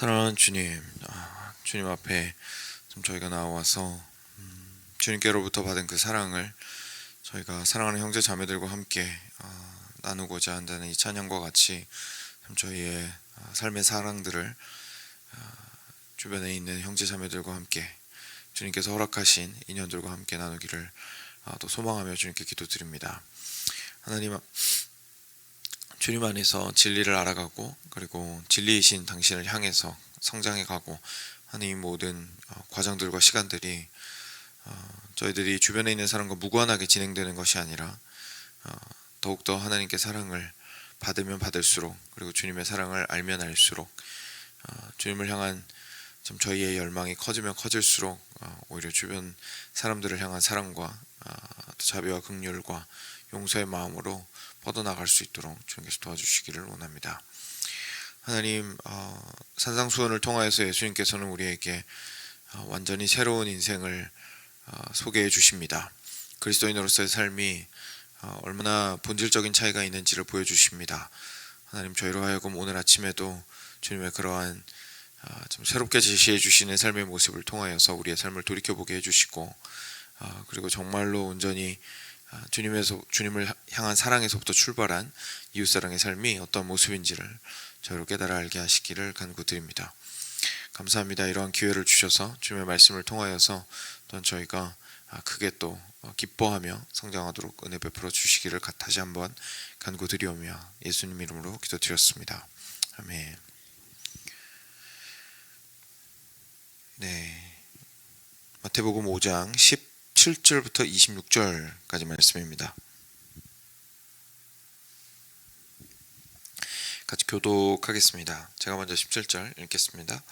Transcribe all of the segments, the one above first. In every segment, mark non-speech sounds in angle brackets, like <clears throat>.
사랑하는 주님, 아, 주님 앞에 좀 저희가 나와서 음, 주님께로부터 받은 그 사랑을 저희가 사랑하는 형제 자매들과 함께 아, 나누고자 한다는 이 찬양과 같이 참 저희의 아, 삶의 사랑들을 아, 주변에 있는 형제 자매들과 함께 주님께서 허락하신 인연들과 함께 나누기를 아, 또 소망하며 주님께 기도드립니다. 하나님 앞- 주님 안에서 진리를 알아가고 그리고 진리이신 당신을 향해서 성장해 가고 하는 이 모든 어, 과정들과 시간들이 어, 저희들이 주변에 있는 사람과 무관하게 진행되는 것이 아니라 어, 더욱더 하나님께 사랑을 받으면 받을수록 그리고 주님의 사랑을 알면 알수록 어, 주님을 향한 좀 저희의 열망이 커지면 커질수록 어, 오히려 주변 사람들을 향한 사랑과 자비와 긍휼과 용서의 마음으로 뻗어나갈 수 있도록 주님께서 도와주시기를 원합니다. 하나님 어, 산상수훈을 통하여서 예수님께서는 우리에게 어, 완전히 새로운 인생을 어, 소개해 주십니다. 그리스도인으로서의 삶이 어, 얼마나 본질적인 차이가 있는지를 보여주십니다. 하나님 저희로 하여금 오늘 아침에도 주님의 그러한 어, 좀 새롭게 제시해 주시는 삶의 모습을 통하여서 우리의 삶을 돌이켜 보게 해주시고 어, 그리고 정말로 온전히 아, 주님에서 주님을 향한 사랑에서부터 출발한 이웃 사랑의 삶이 어떤 모습인지를 저희로 깨달아 알게 하시기를 간구드립니다. 감사합니다. 이러한 기회를 주셔서 주님의 말씀을 통하여서 또한 저희가 아, 크게 또 어, 기뻐하며 성장하도록 은혜 베풀어 주시기를 가- 다시 한번 간구드리오며 예수님 이름으로 기도드렸습니다. 아멘. 네. 마태복음 5장 17절부터 26절까지 말씀입니다. 같이 교독하겠습니다. 제가 먼저 17절 읽겠습니다.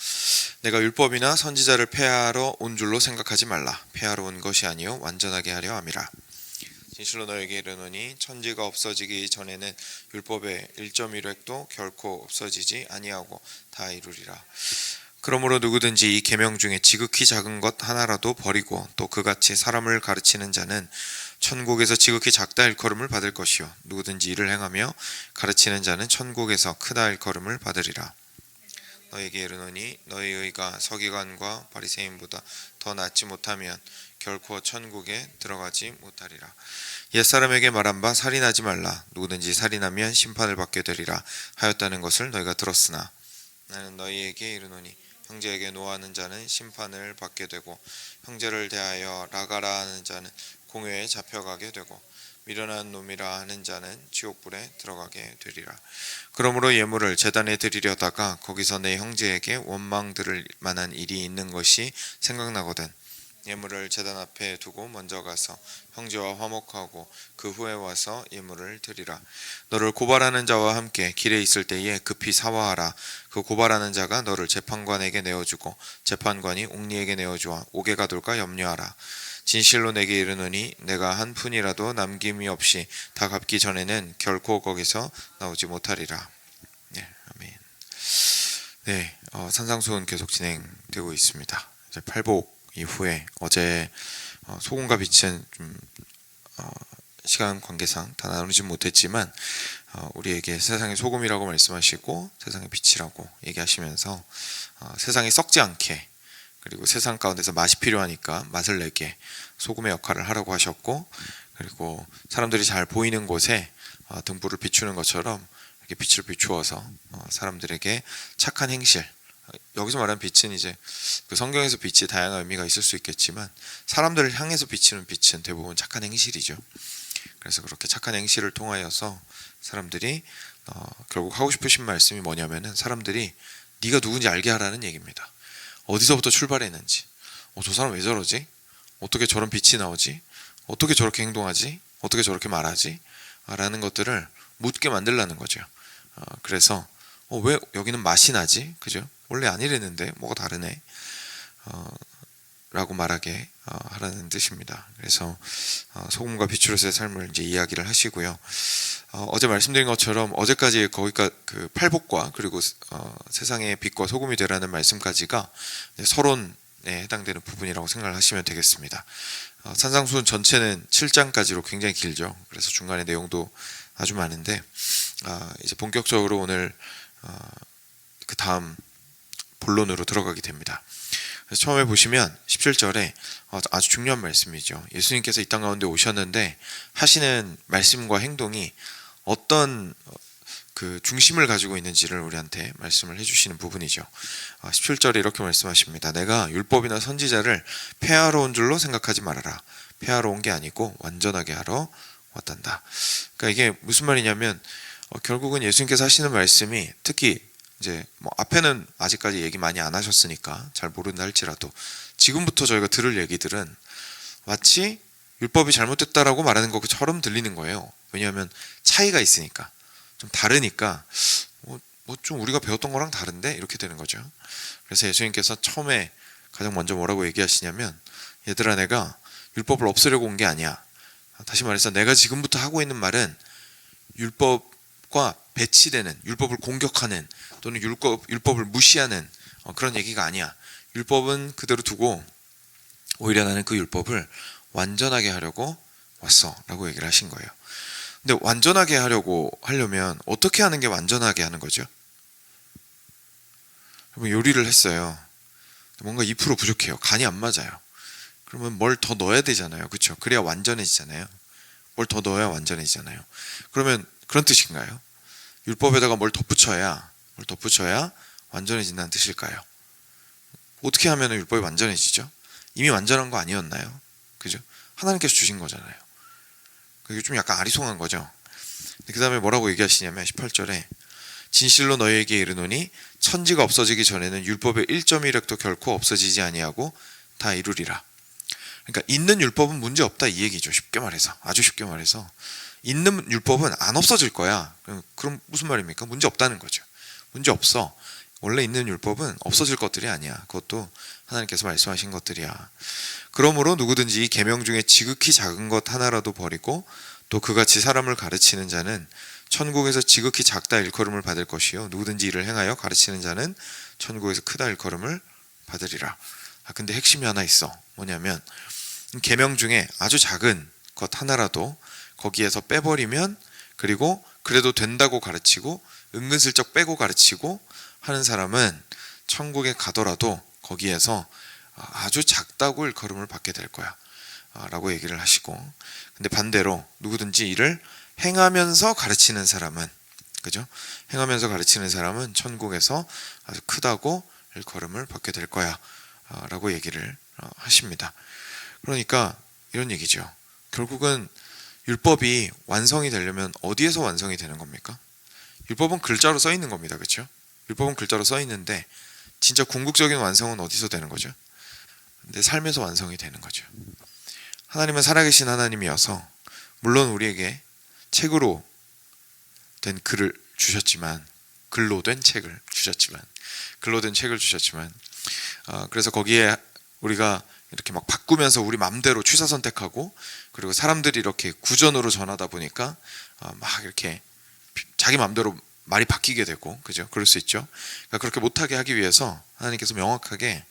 내가 율법이나 선지자를 폐하러 온 줄로 생각하지 말라. 폐하러 온 것이 아니요 완전하게 하려 함이라. 진실로 너에게 이르노니 천지가 없어지기 전에는 율법의 1.1획도 결코 없어지지 아니하고 다 이루리라. 그러므로 누구든지 이 계명 중에 지극히 작은 것 하나라도 버리고 또 그같이 사람을 가르치는 자는 천국에서 지극히 작다 일컬음을 받을 것이요 누구든지 이를 행하며 가르치는 자는 천국에서 크다 일컬음을 받으리라. 너에게 이르노니 너희 의가 서기관과 바리새인보다 더 낫지 못하면 결코 천국에 들어가지 못하리라. 옛사람에게 말한 바 살인하지 말라. 누구든지 살인하면 심판을 받게 되리라 하였다는 것을 너희가 들었으나 나는 너희에게 이르노니 형제에게 노하는 자는 심판을 받게 되고 형제를 대하여 라가라 하는 자는 공회에 잡혀가게 되고 미련한 놈이라 하는 자는 지옥불에 들어가게 되리라. 그러므로 예물을 제단에 드리려다가 거기서 내 형제에게 원망 들을 만한 일이 있는 것이 생각나거든. 예물을 제단 앞에 두고 먼저 가서 형제와 화목하고 그 후에 와서 예물을 드리라. 너를 고발하는 자와 함께 길에 있을 때에 급히 사화하라. 그 고발하는 자가 너를 재판관에게 내어주고 재판관이 옥리에게 내어주어 옥에 가둘까 염려하라. 진실로 내게 이르노니 내가 한 푼이라도 남김이 없이 다 갚기 전에는 결코 거기서 나오지 못하리라. 네, 아멘. 네, 어, 산상수훈 계속 진행되고 있습니다. 이제 팔복 이후에 어제 어, 소금과 빛은 좀 어, 시간 관계상 다 나누지 못했지만 어, 우리에게 세상의 소금이라고 말씀하시고 세상의 빛이라고 얘기하시면서 어, 세상이 썩지 않게 그리고 세상 가운데서 맛이 필요하니까 맛을 내게 소금의 역할을 하라고 하셨고 그리고 사람들이 잘 보이는 곳에 어, 등불을 비추는 것처럼 이렇게 빛을 비추어서 어, 사람들에게 착한 행실 어, 여기서 말하는 빛은 이제 그 성경에서 빛이 다양한 의미가 있을 수 있겠지만 사람들을 향해서 비치는 빛은 대부분 착한 행실이죠. 그래서 그렇게 착한 행실을 통하여서 사람들이 어, 결국 하고 싶으신 말씀이 뭐냐면은 사람들이 네가 누군지 알게 하라는 얘기입니다. 어디서부터 출발했는지, 어, 저 사람 왜 저러지? 어떻게 저런 빛이 나오지? 어떻게 저렇게 행동하지? 어떻게 저렇게 말하지? 아, 라는 것들을 묻게 만들라는 거죠. 어, 그래서 어, 왜 여기는 맛이 나지? 그죠? 원래 안 이랬는데 뭐가 다르네. 어, 라고 말하게 어, 하라는 뜻입니다. 그래서 어, 소금과 빛으로서의 삶을 이제 이야기를 하시고요. 어, 제 말씀드린 것처럼 어제까지 거기가 그 팔복과 그리고 어, 세상의 빛과 소금이 되라는 말씀까지가 서론에 해당되는 부분이라고 생각을 하시면 되겠습니다. 어, 산상수훈 전체는 7장까지로 굉장히 길죠. 그래서 중간에 내용도 아주 많은데 아, 이제 본격적으로 오늘 어, 그 다음 본론으로 들어가게 됩니다. 그래서 처음에 보시면 17절에 어, 아주 중요한 말씀이죠. 예수님께서 이 땅 가운데 오셨는데 하시는 말씀과 행동이 어떤 어, 그 중심을 가지고 있는지를 우리한테 말씀을 해주시는 부분이죠. 17절에 이렇게 말씀하십니다. 내가 율법이나 선지자를 폐하러 온 줄로 생각하지 말아라. 폐하러 온 게 아니고 완전하게 하러 왔단다. 그러니까 이게 무슨 말이냐면 어, 결국은 예수님께서 하시는 말씀이 특히 이제 뭐 앞에는 아직까지 얘기 많이 안 하셨으니까 잘 모른다 할지라도 지금부터 저희가 들을 얘기들은 마치 율법이 잘못됐다라고 말하는 것처럼 들리는 거예요. 왜냐하면 차이가 있으니까 좀 다르니까 뭐 좀 우리가 배웠던 거랑 다른데 이렇게 되는 거죠. 그래서 예수님께서 처음에 가장 먼저 뭐라고 얘기하시냐면 얘들아 내가 율법을 없애려고 온 게 아니야. 다시 말해서 내가 지금부터 하고 있는 말은 율법 과 배치되는 율법을 공격하는 또는 율법 율법을 무시하는 어, 그런 얘기가 아니야. 율법은 그대로 두고 오히려 나는 그 율법을 완전하게 하려고 왔어라고 얘기를 하신 거예요. 근데 완전하게 하려고 하려면 어떻게 하는 게 완전하게 하는 거죠? 여러분 요리를 했어요. 뭔가 2% 부족해요. 간이 안 맞아요. 그러면 뭘 더 넣어야 되잖아요. 그렇죠? 그래야 완전해지잖아요. 뭘 더 넣어야 완전해지잖아요. 그러면 그런 뜻인가요? 율법에다가 뭘 덧붙여야 뭘 덧붙여야 완전해진다는 뜻일까요? 어떻게 하면 율법이 완전해지죠? 이미 완전한 거 아니었나요? 그죠? 하나님께서 주신 거잖아요. 그게 좀 약간 아리송한 거죠. 그 다음에 뭐라고 얘기하시냐면 18절에 진실로 너희에게 이르노니 천지가 없어지기 전에는 율법의 1.1획도 결코 없어지지 아니하고 다 이루리라. 그러니까 있는 율법은 문제 없다 이 얘기죠. 쉽게 말해서 아주 쉽게 말해서 있는 율법은 안 없어질 거야. 그럼 무슨 말입니까? 문제 없다는 거죠. 문제 없어. 원래 있는 율법은 없어질 것들이 아니야. 그것도 하나님께서 말씀하신 것들이야. 그러므로 누구든지 이 계명 중에 지극히 작은 것 하나라도 버리고 또 그같이 사람을 가르치는 자는 천국에서 지극히 작다 일컬음을 받을 것이요 누구든지 이를 행하여 가르치는 자는 천국에서 크다 일컬음을 받으리라. 아 근데 핵심이 하나 있어. 뭐냐면 계명 중에 아주 작은 것 하나라도 거기에서 빼버리면 그리고 그래도 된다고 가르치고 은근슬쩍 빼고 가르치고 하는 사람은 천국에 가더라도 거기에서 아주 작다고 일컬음을 받게 될 거야. 아, 라고 얘기를 하시고 근데 반대로 누구든지 이를 행하면서 가르치는 사람은 그죠? 행하면서 가르치는 사람은 천국에서 아주 크다고 일컬음을 받게 될 거야. 아, 라고 얘기를 어, 하십니다. 그러니까 이런 얘기죠. 결국은 율법이 완성이 되려면 어디에서 완성이 되는 겁니까? 율법은 글자로 써 있는 겁니다. 그렇죠? 율법은 글자로 써 있는데 진짜 궁극적인 완성은 어디서 되는 거죠? 내 삶에서 완성이 되는 거죠. 하나님은 살아계신 하나님이어서 물론 우리에게 책으로 된 글을 주셨지만 글로 된 책을 주셨지만 글로 된 책을 주셨지만 어, 그래서 거기에 우리가 이렇게 막 바꾸면서 우리 맘대로 취사 선택하고 그리고 사람들이 이렇게 구전으로 전하다 보니까 어, 막 이렇게 자기 맘대로 말이 바뀌게 되고 그죠? 그럴 수 있죠. 그러니까 그렇게 못하게 하기 위해서 하나님께서 명확하게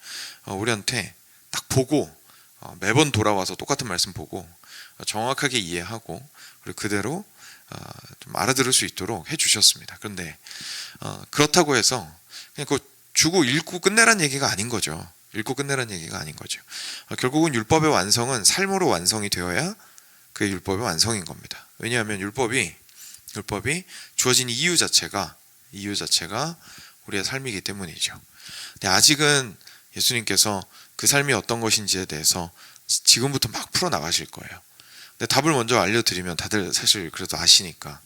어, 우리한테 딱 보고 어, 매번 돌아와서 똑같은 말씀 보고 정확하게 이해하고 그리고 그대로 좀 알아들을 수 있도록 해주셨습니다. 그런데 그렇다고 해서 그냥 그 주고 읽고 끝내란 얘기가 아닌 거죠. 읽고 끝내란 얘기가 아닌 거죠. 결국은 율법의 완성은 삶으로 완성이 되어야 그게 율법의 완성인 겁니다. 왜냐하면 율법이 율법이 주어진 이유 자체가 이유 자체가 우리의 삶이기 때문이죠. 근데 아직은 예수님께서 그 삶이 어떤 것인지에 대해서 지금부터 막 풀어 나가실 거예요. 근데 답을 먼저 알려드리면 다들 사실 그래도 아시니까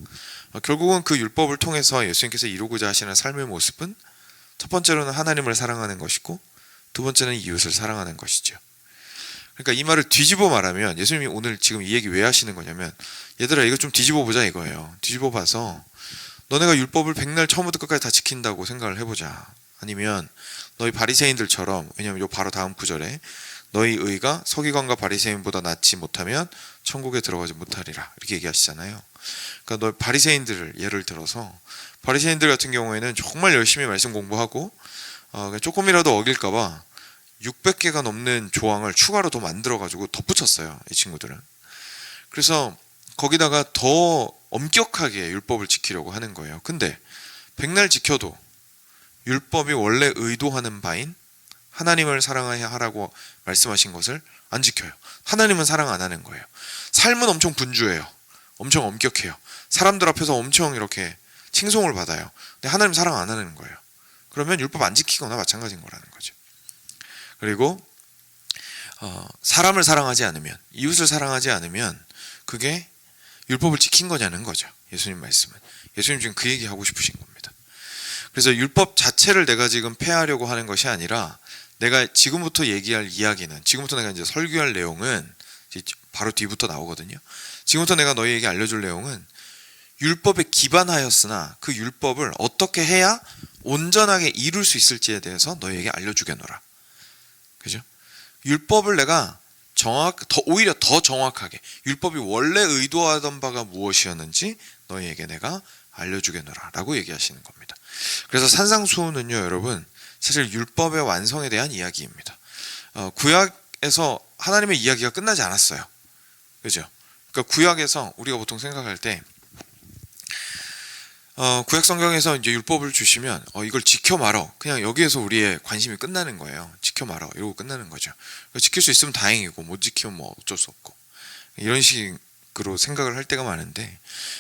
결국은 그 율법을 통해서 예수님께서 이루고자 하시는 삶의 모습은 첫 번째로는 하나님을 사랑하는 것이고 두 번째는 이웃을 사랑하는 것이죠. 그러니까 이 말을 뒤집어 말하면 예수님이 오늘 지금 이 얘기 왜 하시는 거냐면 얘들아 이거 좀 뒤집어 보자 이거예요. 뒤집어 봐서 너네가 율법을 백날 처음부터 끝까지 다 지킨다고 생각을 해보자. 아니면 너희 바리새인들처럼 왜냐면 요 바로 다음 구절에 너희 의가 서기관과 바리새인보다 낫지 못하면 천국에 들어가지 못하리라 이렇게 얘기하시잖아요. 그러니까 너희 바리새인들을 예를 들어서 바리새인들 같은 경우에는 정말 열심히 말씀 공부하고 어, 조금이라도 어길까봐 600개가 넘는 조항을 추가로 더 만들어가지고 덧붙였어요. 이 친구들은. 그래서 거기다가 더 엄격하게 율법을 지키려고 하는 거예요. 근데 백날 지켜도 율법이 원래 의도하는 바인 하나님을 사랑해야 하라고 말씀하신 것을 안 지켜요. 하나님은 사랑 안 하는 거예요. 삶은 엄청 분주해요. 엄청 엄격해요. 사람들 앞에서 엄청 이렇게 칭송을 받아요. 근데 하나님 사랑 안 하는 거예요. 그러면 율법 안 지키거나 마찬가지인 거라는 거죠. 그리고 어, 사람을 사랑하지 않으면 이웃을 사랑하지 않으면 그게 율법을 지킨 거냐는 거죠. 예수님 말씀은 예수님 지금 그 얘기 하고 싶으신 겁니다. 그래서 율법 자체를 내가 지금 폐하려고 하는 것이 아니라 내가 지금부터 얘기할 이야기는 지금부터 내가 이제 설교할 내용은 바로 뒤부터 나오거든요. 지금부터 내가 너희에게 알려줄 내용은 율법에 기반하였으나 그 율법을 어떻게 해야 온전하게 이룰 수 있을지에 대해서 너희에게 알려주겠노라. 그죠? 율법을 내가 정확, 더 오히려 더 정확하게 율법이 원래 의도하던 바가 무엇이었는지 너희에게 내가 알려주겠노라 라고 얘기하시는 겁니다. 그래서 산상수훈은요, 여러분 사실 율법의 완성에 대한 이야기입니다. 어, 구약에서 하나님의 이야기가 끝나지 않았어요. 그죠? 그러니까 구약에서 우리가 보통 생각할 때 어, 구약 성경에서 이제 율법을 주시면 어, 이걸 지켜 말어. 그냥 여기에서 우리의 관심이 끝나는 거예요. 지켜 말어. 이러고 끝나는 거죠. 지킬 수 있으면 다행이고 못 지키면 뭐 어쩔 수 없고 이런 식으로 생각을 할 때가 많은데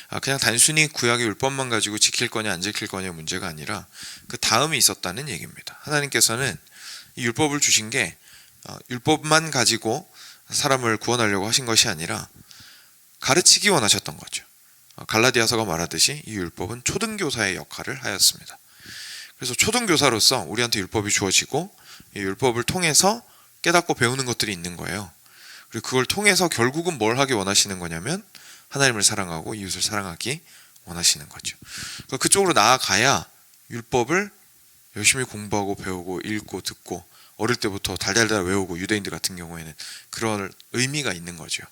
아, 그냥 단순히 구약의 율법만 가지고 지킬 거냐 안 지킬 거냐 문제가 아니라 그 다음이 있었다는 얘기입니다. 하나님께서는 이 율법을 주신 게 어, 율법만 가지고 사람을 구원하려고 하신 것이 아니라 가르치기 원하셨던 거죠. 어, 갈라디아서가 말하듯이 이 율법은 초등교사의 역할을 하였습니다. 그래서 초등교사로서 우리한테 율법이 주어지고 이 율법을 통해서 깨닫고 배우는 것들이 있는 거예요. 그리고 그걸 통해서 결국은 뭘 하기 원하시는 거냐면 하나님을 사랑하고 이웃을 사랑하기 원하시는 거죠. 그러니까 그쪽으로 나아가야 율법을 열심히 공부하고 배우고 읽고 듣고 어릴 때부터 달달달 외우고 유대인들 같은 경우에는 그런 의미가 있는 거죠.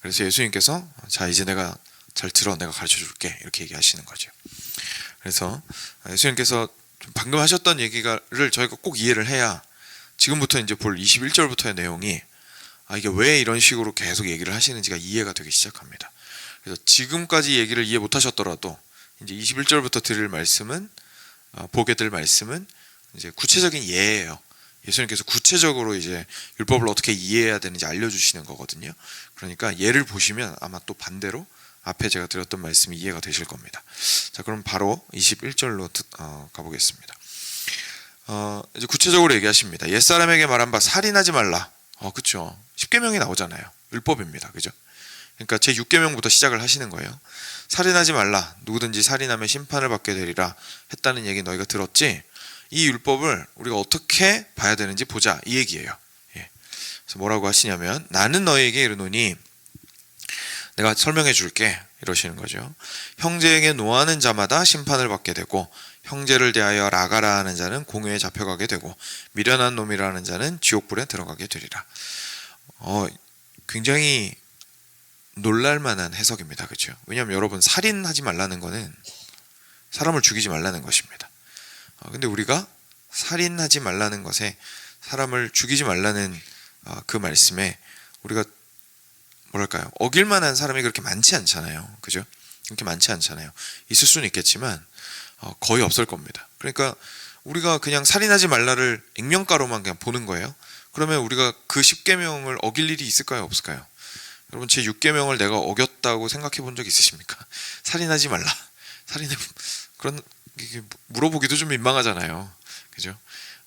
그래서 예수님께서 자 이제 내가 잘 들어 내가 가르쳐 줄게 이렇게 얘기하시는 거죠. 그래서 예수님께서 방금 하셨던 얘기를 저희가 꼭 이해를 해야 지금부터 이제 볼 21절부터의 내용이 아 이게 왜 이런 식으로 계속 얘기를 하시는지가 이해가 되기 시작합니다. 그래서 지금까지 얘기를 이해 못 하셨더라도 이제 21절부터 들을 말씀은 어, 보게 될 말씀은 이제 구체적인 예예요. 예수님께서 구체적으로 이제 율법을 어떻게 이해해야 되는지 알려주시는 거거든요. 그러니까 예를 보시면 아마 또 반대로 앞에 제가 드렸던 말씀이 이해가 되실 겁니다. 자, 그럼 바로 21절로 어, 가보겠습니다. 어, 이제 구체적으로 얘기하십니다. 옛 사람에게 말한 바 살인하지 말라. 어, 그렇죠. 10계명이 나오잖아요. 율법입니다. 그죠? 그러니까 제 6계명부터 시작을 하시는 거예요. 살인하지 말라. 누구든지 살인하면 심판을 받게 되리라 했다는 얘기 너희가 들었지? 이 율법을 우리가 어떻게 봐야 되는지 보자. 이 얘기예요. 예. 그래서 뭐라고 하시냐면 나는 너희에게 이르노니 내가 설명해 줄게 이러시는 거죠. 형제에게 노하는 자마다 심판을 받게 되고 형제를 대하여 라가라 하는 자는 공회에 잡혀가게 되고 미련한 놈이라는 자는 지옥불에 들어가게 되리라. 어, 굉장히 놀랄만한 해석입니다. 그렇죠? 왜냐하면 여러분 살인하지 말라는 거는 사람을 죽이지 말라는 것입니다. 어, 근데 우리가 살인하지 말라는 것에 사람을 죽이지 말라는 어, 그 말씀에 우리가 뭐랄까요? 어길 만한 사람이 그렇게 많지 않잖아요. 그죠? 그렇게 많지 않잖아요. 있을 수는 있겠지만 어, 거의 없을 겁니다. 그러니까 우리가 그냥 살인하지 말라를 액면가로만 그냥 보는 거예요. 그러면 우리가 그 10계명을 어길 일이 있을까요? 없을까요? 여러분 제 6계명을 내가 어겼다고 생각해 본 적 있으십니까? <laughs> 살인하지 말라. 살인해 그런 물어보기도 좀 민망하잖아요. 그죠?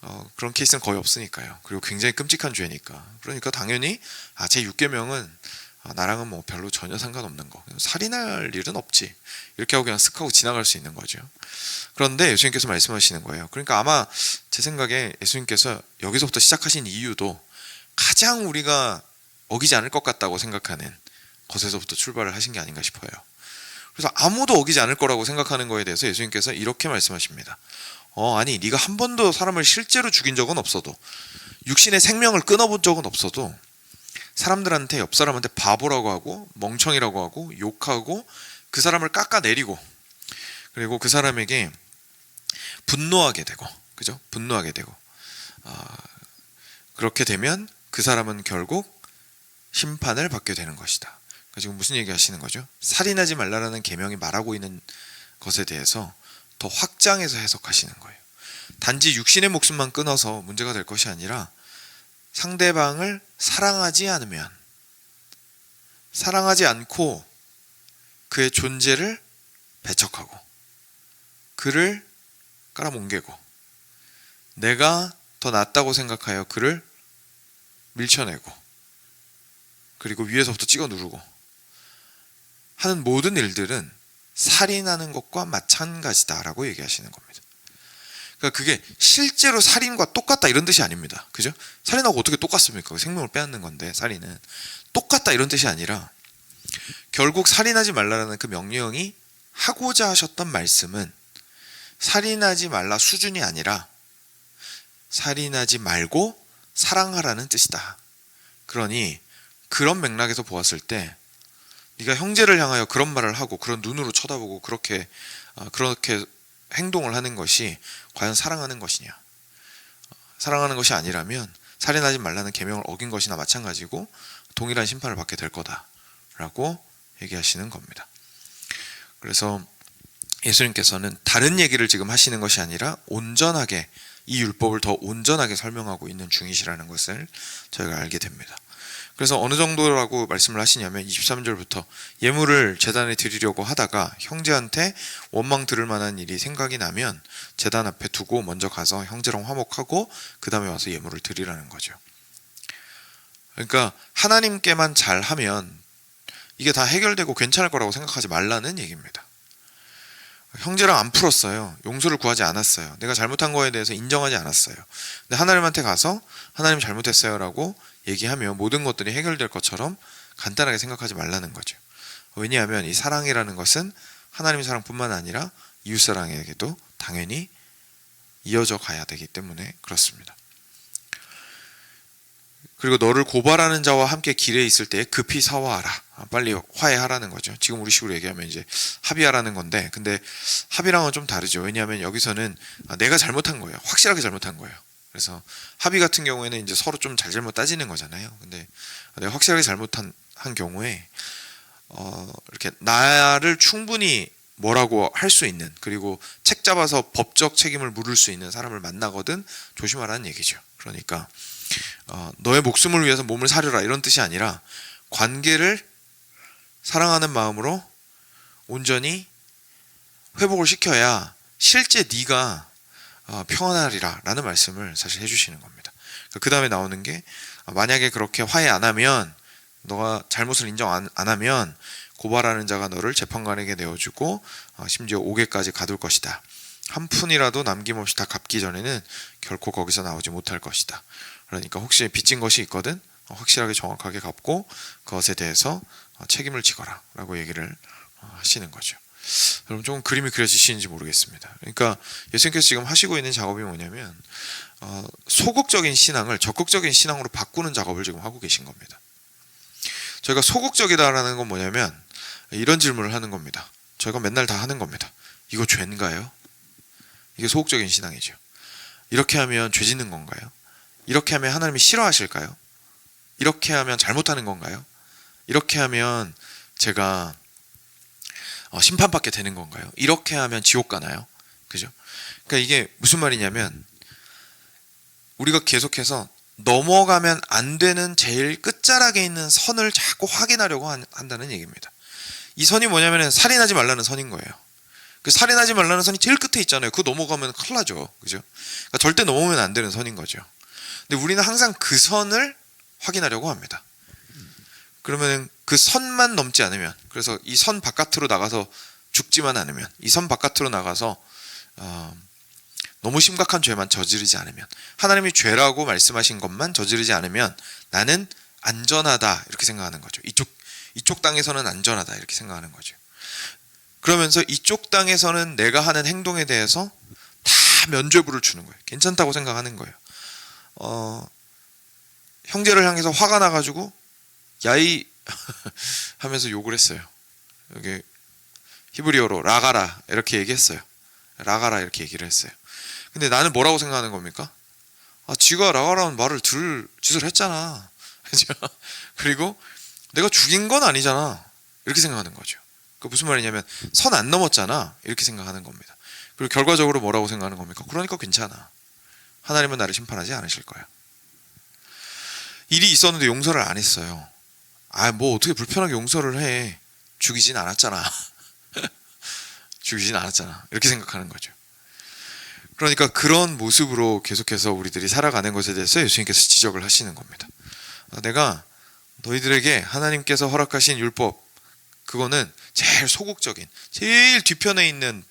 어, 그런 케이스는 거의 없으니까요. 그리고 굉장히 끔찍한 죄니까. 그러니까 당연히 아, 제 6계명은 아, 나랑은 뭐 별로 전혀 상관없는 거. 살인할 일은 없지. 이렇게 하고 그냥 쓱 하고 지나갈 수 있는 거죠. 그런데 예수님께서 말씀하시는 거예요. 그러니까 아마 제 생각에 예수님께서 여기서부터 시작하신 이유도 가장 우리가 어기지 않을 것 같다고 생각하는 것에서부터 출발을 하신 게 아닌가 싶어요. 그래서 아무도 어기지 않을 거라고 생각하는 거에 대해서 예수님께서 이렇게 말씀하십니다. 어, 아니, 네가 한 번도 사람을 실제로 죽인 적은 없어도 육신의 생명을 끊어본 적은 없어도 사람들한테 옆 사람한테 바보라고 하고 멍청이라고 하고 욕하고 그 사람을 깎아내리고 그리고 그 사람에게 분노하게 되고 그죠? 분노하게 되고 아, 그렇게 되면 그 사람은 결국 심판을 받게 되는 것이다. 그러니까 지금 무슨 얘기 하시는 거죠? 살인하지 말라라는 계명이 말하고 있는 것에 대해서 더 확장해서 해석하시는 거예요. 단지 육신의 목숨만 끊어서 문제가 될 것이 아니라 상대방을 사랑하지 않으면 사랑하지 않고 그의 존재를 배척하고 그를 깔아뭉개고 내가 더 낫다고 생각하여 그를 밀쳐내고 그리고 위에서부터 찍어 누르고 하는 모든 일들은 살인하는 것과 마찬가지다라고 얘기하시는 겁니다. 그러니까 그게 실제로 살인과 똑같다 이런 뜻이 아닙니다. 그죠? 살인하고 어떻게 똑같습니까? 생명을 빼앗는 건데 살인은 똑같다 이런 뜻이 아니라 결국 살인하지 말라라는 그 명령이 하고자 하셨던 말씀은 살인하지 말라 수준이 아니라 살인하지 말고 사랑하라는 뜻이다. 그러니 그런 맥락에서 보았을 때 네가 형제를 향하여 그런 말을 하고 그런 눈으로 쳐다보고 그렇게 어, 그렇게 행동을 하는 것이 과연 사랑하는 것이냐? 어, 사랑하는 것이 아니라면 살인하지 말라는 계명을 어긴 것이나 마찬가지고 동일한 심판을 받게 될 거다라고 얘기하시는 겁니다. 그래서 예수님께서는 다른 얘기를 지금 하시는 것이 아니라 온전하게 이 율법을 더 온전하게 설명하고 있는 중이시라는 것을 저희가 알게 됩니다. 그래서 어느 정도라고 말씀을 하시냐면 23절부터 예물을 재단에 드리려고 하다가 형제한테 원망 들을 만한 일이 생각이 나면 재단 앞에 두고 먼저 가서 형제랑 화목하고 그 다음에 와서 예물을 드리라는 거죠. 그러니까 하나님께만 잘하면 이게 다 해결되고 괜찮을 거라고 생각하지 말라는 얘기입니다. 형제랑 안 풀었어요. 용서를 구하지 않았어요. 내가 잘못한 거에 대해서 인정하지 않았어요. 근데 하나님한테 가서 하나님 잘못했어요라고 얘기하면 모든 것들이 해결될 것처럼 간단하게 생각하지 말라는 거죠. 왜냐하면 이 사랑이라는 것은 하나님 사랑뿐만 아니라 이웃 사랑에게도 당연히 이어져 가야 되기 때문에 그렇습니다. 그리고 너를 고발하는 자와 함께 길에 있을 때 급히 사화하라. 아, 빨리 화해하라는 거죠. 지금 우리 식으로 얘기하면 이제 합의하라는 건데, 근데 합의랑은 좀 다르죠. 왜냐하면 여기서는 아, 내가 잘못한 거예요. 확실하게 잘못한 거예요. 그래서 합의 같은 경우에는 이제 서로 좀 잘잘못 따지는 거잖아요. 근데 내가 확실하게 잘못한 한 경우에 어, 이렇게 나를 충분히 뭐라고 할 수 있는 그리고 책 잡아서 법적 책임을 물을 수 있는 사람을 만나거든 조심하라는 얘기죠. 그러니까 어, 너의 목숨을 위해서 몸을 사려라 이런 뜻이 아니라 관계를 사랑하는 마음으로 온전히 회복을 시켜야 실제 네가 어, 평안하리라 라는 말씀을 사실 해주시는 겁니다. 그 다음에 나오는 게 어, 만약에 그렇게 화해 안 하면 너가 잘못을 인정 안, 안 하면 고발하는 자가 너를 재판관에게 내어주고 어, 심지어 옥에까지 가둘 것이다. 한 푼이라도 남김없이 다 갚기 전에는 결코 거기서 나오지 못할 것이다. 그러니까 혹시 빚진 것이 있거든 어, 확실하게 정확하게 갚고 그것에 대해서 어, 책임을 지거라라고 얘기를 어, 하시는 거죠. 여러분 조금 그림이 그려지시는지 모르겠습니다. 그러니까 예수님께서 지금 하시고 있는 작업이 뭐냐면 어, 소극적인 신앙을 적극적인 신앙으로 바꾸는 작업을 지금 하고 계신 겁니다. 저희가 소극적이다라는 건 뭐냐면 이런 질문을 하는 겁니다. 저희가 맨날 다 하는 겁니다. 이거 죄인가요? 이게 소극적인 신앙이죠. 이렇게 하면 죄 짓는 건가요? 이렇게 하면 하나님이 싫어하실까요? 이렇게 하면 잘못하는 건가요? 이렇게 하면 제가 어, 심판받게 되는 건가요? 이렇게 하면 지옥 가나요? 그죠? 그러니까 이게 무슨 말이냐면 우리가 계속해서 넘어가면 안 되는 제일 끝자락에 있는 선을 자꾸 확인하려고 한, 다는 얘기입니다. 이 선이 뭐냐면 살인하지 말라는 선인 거예요. 그 살인하지 말라는 선이 제일 끝에 있잖아요. 그거 넘어가면 큰일 나죠. 그죠? 그러니까 절대 넘으면 안 되는 선인 거죠. 근데 우리는 항상 그 선을 확인하려고 합니다. 그러면 그 선만 넘지 않으면 그래서 이 선 바깥으로 나가서 죽지만 않으면 이 선 바깥으로 나가서 어, 너무 심각한 죄만 저지르지 않으면 하나님이 죄라고 말씀하신 것만 저지르지 않으면 나는 안전하다 이렇게 생각하는 거죠. 이쪽 이쪽 땅에서는 안전하다 이렇게 생각하는 거죠. 그러면서 이쪽 땅에서는 내가 하는 행동에 대해서 다 면죄부를 주는 거예요. 괜찮다고 생각하는 거예요. 어, 형제를 향해서 화가 나가지고 야이 <laughs> 하면서 욕을 했어요. 여기 히브리어로 라가라 이렇게 얘기했어요. 라가라 이렇게 얘기를 했어요. 근데 나는 뭐라고 생각하는 겁니까? 아, 쥐가 라가라는 말을 들을 짓을 했잖아. <laughs> 그리고 내가 죽인 건 아니잖아. 이렇게 생각하는 거죠. 그 무슨 말이냐면 선 안 넘었잖아. 이렇게 생각하는 겁니다. 그리고 결과적으로 뭐라고 생각하는 겁니까? 그러니까 괜찮아. 하나님은 나를 심판하지 않으실 거야. 일이 있었는데 용서를 안 했어요. 아, 뭐 어떻게 불편하게 용서를 해. 죽이진 않았잖아. <laughs> 죽이진 않았잖아. 이렇게 생각하는 거죠. 그러니까 그런 모습으로 계속해서 우리들이 살아가는 것에 대해서 예수님께서 지적을 하시는 겁니다. 아, 내가 너희들에게 하나님께서 허락하신 율법 그거는 제일 소극적인 제일 뒤편에 있는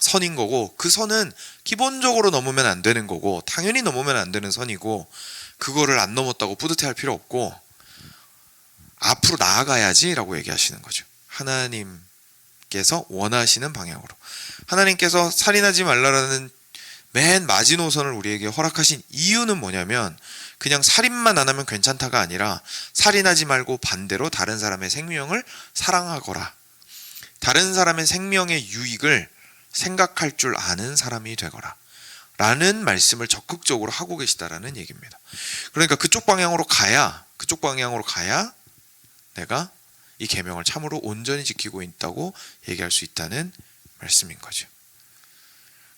선인 거고 그 선은 기본적으로 넘으면 안 되는 거고 당연히 넘으면 안 되는 선이고 그거를 안 넘었다고 뿌듯해 할 필요 없고 앞으로 나아가야지라고 얘기하시는 거죠. 하나님께서 원하시는 방향으로 하나님께서 살인하지 말라라는 맨 마지노선을 우리에게 허락하신 이유는 뭐냐면 그냥 살인만 안 하면 괜찮다가 아니라 살인하지 말고 반대로 다른 사람의 생명을 사랑하거라. 다른 사람의 생명의 유익을 생각할 줄 아는 사람이 되거라. 라는 말씀을 적극적으로 하고 계시다라는 얘기입니다. 그러니까 그쪽 방향으로 가야 그쪽 방향으로 가야 내가 이 계명을 참으로 온전히 지키고 있다고 얘기할 수 있다는 말씀인 거죠.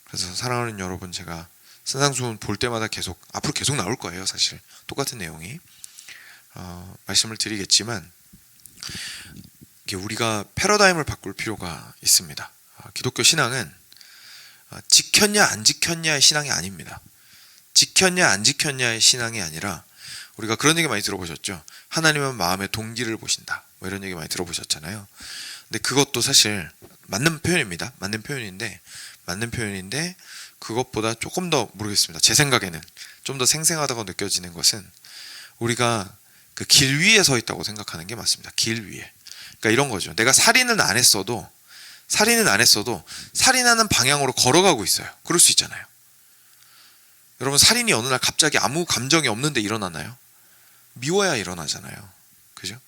그래서 사랑하는 여러분 제가 선상수훈 볼 때마다 계속 앞으로 계속 나올 거예요 사실 똑같은 내용이 어, 말씀을 드리겠지만 우리가 패러다임을 바꿀 필요가 있습니다. 어, 기독교 신앙은 어, 지켰냐 안 지켰냐의 신앙이 아닙니다. 지켰냐 안 지켰냐의 신앙이 아니라 우리가 그런 얘기 많이 들어보셨죠. 하나님은 마음의 동기를 보신다. 뭐 이런 얘기 많이 들어보셨잖아요. 근데 그것도 사실 맞는 표현입니다. 맞는 표현인데 맞는 표현인데 그것보다 조금 더 모르겠습니다. 제 생각에는 좀 더 생생하다고 느껴지는 것은 우리가 그 길 위에 서 있다고 생각하는 게 맞습니다. 길 위에. 그러니까 이런 거죠. 내가 살인은 안 했어도 살인은 안 했어도 살인하는 방향으로 걸어가고 있어요. 그럴 수 있잖아요. 여러분 살인이 어느 날 갑자기 아무 감정이 없는데 일어나나요? 미워야 일어나잖아요. 그죠?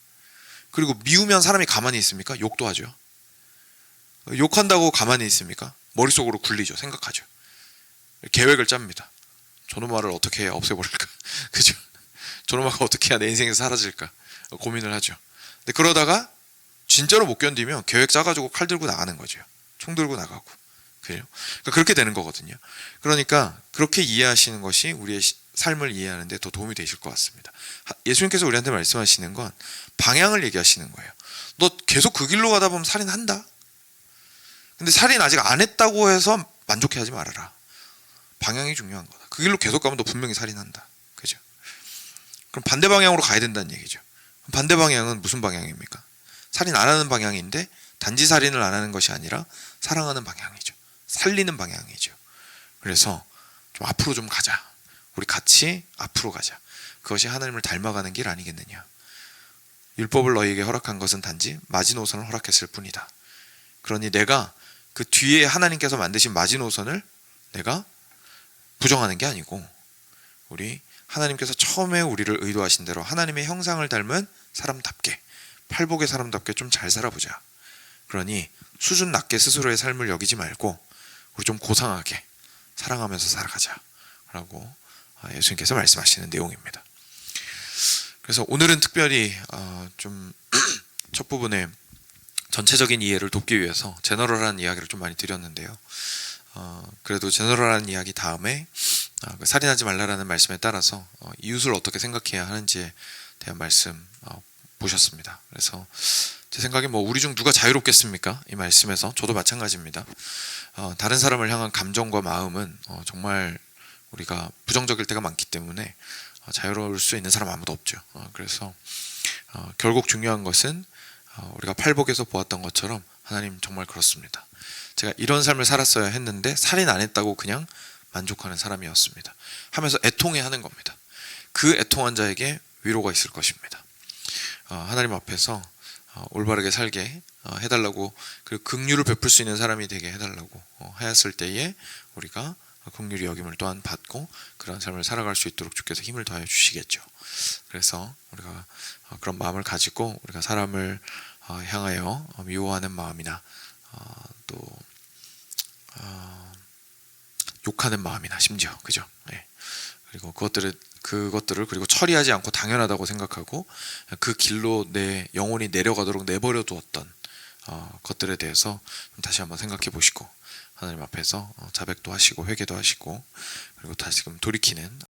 그리고 미우면 사람이 가만히 있습니까? 욕도 하죠. 욕한다고 가만히 있습니까? 머릿속으로 굴리죠. 생각하죠. 계획을 짭니다. 저놈아를 어떻게 해야 없애버릴까? <laughs> 그죠? 저놈아가 어떻게 해야 내 인생에서 사라질까? 고민을 하죠. 근데 그러다가 진짜로 못 견디면 계획 짜가지고 칼 들고 나가는 거죠. 총 들고 나가고. 그래요? 그러니까 그렇게 되는 거거든요. 그러니까 그렇게 이해하시는 것이 우리의 시- 삶을 이해하는데 더 도움이 되실 것 같습니다. 하- 예수님께서 우리한테 말씀하시는 건 방향을 얘기하시는 거예요. 너 계속 그 길로 가다 보면 살인한다. 근데 살인 아직 안 했다고 해서 만족해 하지 말아라. 방향이 중요한 거다. 그 길로 계속 가면 너 분명히 살인한다. 그죠? 그럼 반대 방향으로 가야 된다는 얘기죠. 반대 방향은 무슨 방향입니까? 살인 안 하는 방향인데 단지 살인을 안 하는 것이 아니라 사랑하는 방향이죠. 살리는 방향이죠. 그래서 좀 앞으로 좀 가자. 우리 같이 앞으로 가자. 그것이 하나님을 닮아가는 길 아니겠느냐. 율법을 너희에게 허락한 것은 단지 마지노선을 허락했을 뿐이다. 그러니 내가 그 뒤에 하나님께서 만드신 마지노선을 내가 부정하는 게 아니고 우리 하나님께서 처음에 우리를 의도하신 대로 하나님의 형상을 닮은 사람답게 팔복의 사람답게 좀 잘 살아보자. 그러니 수준 낮게 스스로의 삶을 여기지 말고 우리 좀 고상하게 사랑하면서 살아가자라고 아, 예수님께서 말씀하시는 내용입니다. 그래서 오늘은 특별히 어, 좀 <clears throat> 첫 부분에 전체적인 이해를 돕기 위해서 제너럴한 이야기를 좀 많이 드렸는데요. 어, 그래도 제너럴한 이야기 다음에 어, 그 살인하지 말라라는 말씀에 따라서 어, 이웃을 어떻게 생각해야 하는지에 대한 말씀 어, 보셨습니다. 그래서 제 생각에 뭐 우리 중 누가 자유롭겠습니까? 이 말씀에서 저도 마찬가지입니다. 어, 다른 사람을 향한 감정과 마음은 어, 정말 우리가 부정적일 때가 많기 때문에 어, 자유로울 수 있는 사람 아무도 없죠. 어, 그래서 어, 결국 중요한 것은 어, 우리가 팔복에서 보았던 것처럼 하나님 정말 그렇습니다. 제가 이런 삶을 살았어야 했는데 살인 안 했다고 그냥 만족하는 사람이었습니다. 하면서 애통해 하는 겁니다. 그 애통한 자에게 위로가 있을 것입니다. 어, 하나님 앞에서 어, 올바르게 살게 어, 해달라고 그 긍휼을 베풀 수 있는 사람이 되게 해달라고 어, 하였을 때에 우리가 긍휼이 여김을 또한 받고 그런 삶을 살아갈 수 있도록 주께서 힘을 더하여 주시겠죠. 그래서 우리가 어, 그런 마음을 가지고 우리가 사람을 어, 향하여 어, 미워하는 마음이나 어, 또 어, 욕하는 마음이나 심지어 그죠? 예. 그리고 그것들을 그것들을 그리고 처리하지 않고 당연하다고 생각하고 그 길로 내 영혼이 내려가도록 내버려 두었던 어, 것들에 대해서 좀 다시 한번 생각해 보시고 하나님 앞에서 어, 자백도 하시고 회개도 하시고 그리고 다시금 돌이키는